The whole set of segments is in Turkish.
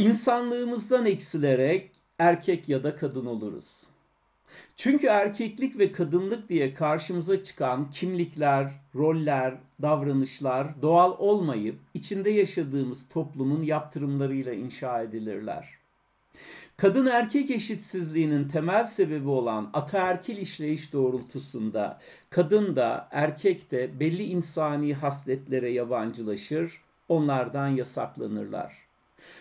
İnsanlığımızdan eksilerek erkek ya da kadın oluruz. Çünkü erkeklik ve kadınlık diye karşımıza çıkan kimlikler, roller, davranışlar doğal olmayıp içinde yaşadığımız toplumun yaptırımlarıyla inşa edilirler. Kadın erkek eşitsizliğinin temel sebebi olan ataerkil işleyiş doğrultusunda kadın da erkek de belli insani hasletlere yabancılaşır, onlardan yasaklanırlar.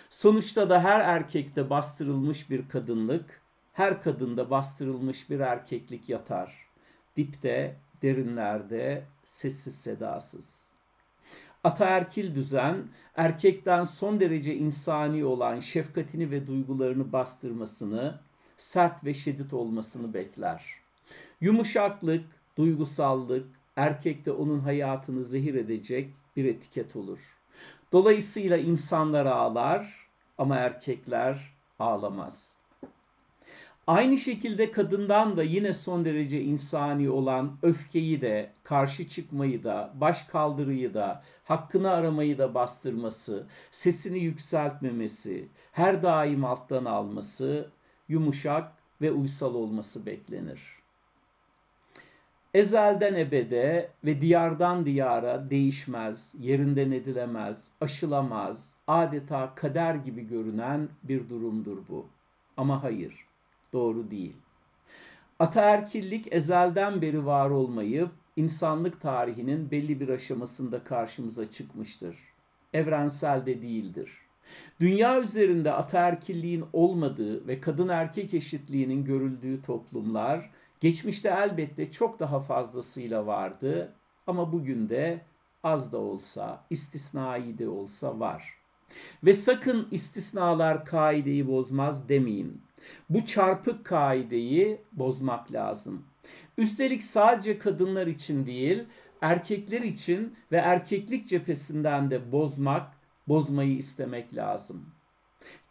Sonuçta da her erkekte bastırılmış bir kadınlık, her kadında bastırılmış bir erkeklik yatar. Dipte, derinlerde, sessiz sedasız. Ataerkil düzen, erkekten son derece insani olan şefkatini ve duygularını bastırmasını, sert ve şiddet olmasını bekler. Yumuşaklık, duygusallık, erkekte onun hayatını zehir edecek bir etiket olur. Dolayısıyla insanlar ağlar ama erkekler ağlamaz. Aynı şekilde kadından da yine son derece insani olan öfkeyi de, karşı çıkmayı da, baş kaldırıyı da, hakkını aramayı da bastırması, sesini yükseltmemesi, her daim alttan alması, yumuşak ve uysal olması beklenir. Ezelden ebede ve diyardan diyara değişmez, yerinden edilemez, aşılamaz, adeta kader gibi görünen bir durumdur bu. Ama hayır, doğru değil. Ataerkillik ezelden beri var olmayıp insanlık tarihinin belli bir aşamasında karşımıza çıkmıştır. Evrensel de değildir. Dünya üzerinde ataerkilliğin olmadığı ve kadın erkek eşitliğinin görüldüğü toplumlar geçmişte elbette çok daha fazlasıyla vardı ama bugün de az da olsa, istisnai de olsa var. Ve sakın istisnalar kaideyi bozmaz demeyin. Bu çarpık kaideyi bozmak lazım. Üstelik sadece kadınlar için değil, erkekler için ve erkeklik cephesinden de bozmak, bozmayı istemek lazım.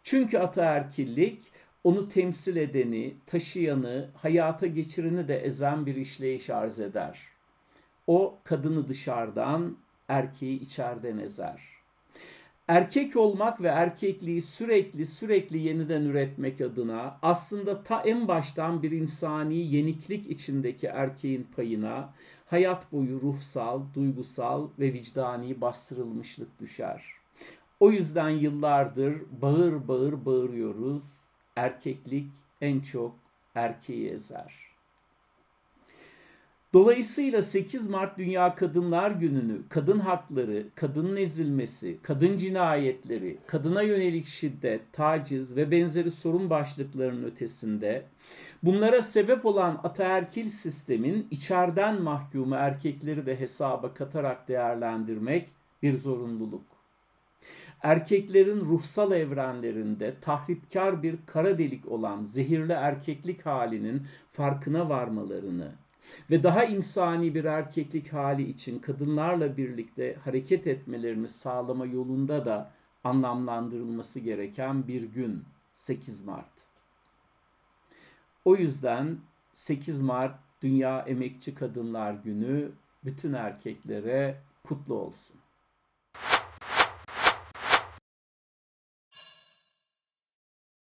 Çünkü ataerkillik onu temsil edeni, taşıyanı, hayata geçireni de ezen bir işleyiş arz eder. O kadını dışarıdan, erkeği içeriden ezer erkek olmak ve erkekliği sürekli sürekli yeniden üretmek adına aslında ta en baştan bir insani yeniklik içindeki erkeğin payına hayat boyu ruhsal, duygusal ve vicdani bastırılmışlık düşer. O yüzden yıllardır bağır bağır bağırıyoruz. Erkeklik en çok erkeği ezer. Dolayısıyla 8 Mart Dünya Kadınlar Günü'nü kadın hakları, kadının ezilmesi, kadın cinayetleri, kadına yönelik şiddet, taciz ve benzeri sorun başlıklarının ötesinde bunlara sebep olan ataerkil sistemin içeriden mahkumu erkekleri de hesaba katarak değerlendirmek bir zorunluluk. Erkeklerin ruhsal evrenlerinde tahripkar bir kara delik olan zehirli erkeklik halinin farkına varmalarını, ve daha insani bir erkeklik hali için kadınlarla birlikte hareket etmelerini sağlama yolunda da anlamlandırılması gereken bir gün 8 Mart. O yüzden 8 Mart Dünya Emekçi Kadınlar Günü bütün erkeklere kutlu olsun.